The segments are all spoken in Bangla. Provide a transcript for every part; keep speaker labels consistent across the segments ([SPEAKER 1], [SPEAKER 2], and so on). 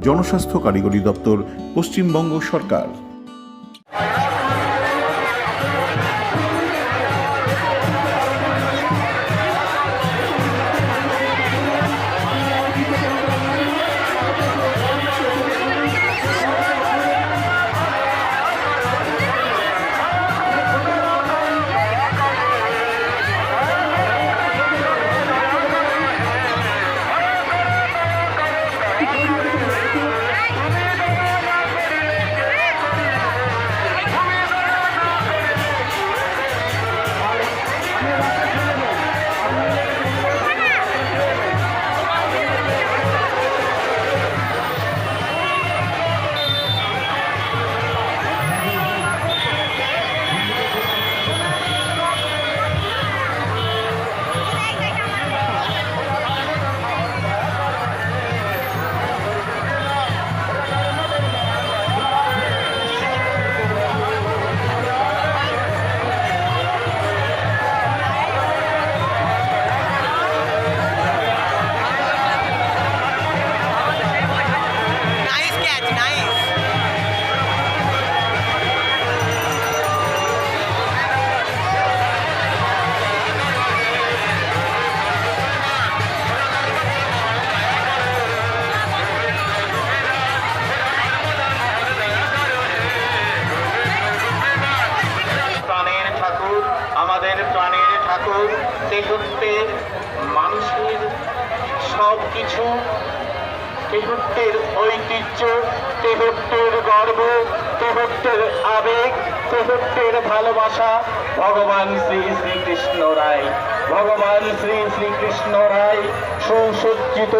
[SPEAKER 1] জনস্বাস্থ্য কারিগরি দপ্তর পশ্চিমবঙ্গ সরকার।
[SPEAKER 2] তেহুত্বের মানুষের সব কিছু তেহুত্বের ঐতিহ্য তেহুত্বের গর্ব তেহুত্বের আবেগ তেহুত্বের ভালোবাসা ভগবান শ্রী শ্রীকৃষ্ণ রায়। ভগবান শ্রী শ্রীকৃষ্ণ রায়, সুসজ্জিত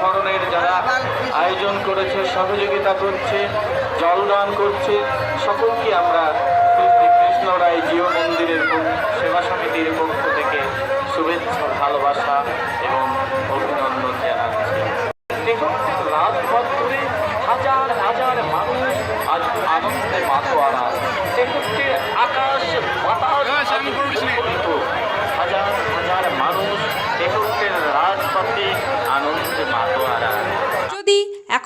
[SPEAKER 2] ধরনের যারা আয়োজন করেছে, সহযোগিতা করছে, জলদান করছে, সকলকে আমরা কৃষ্ণ জিও মন্দিরের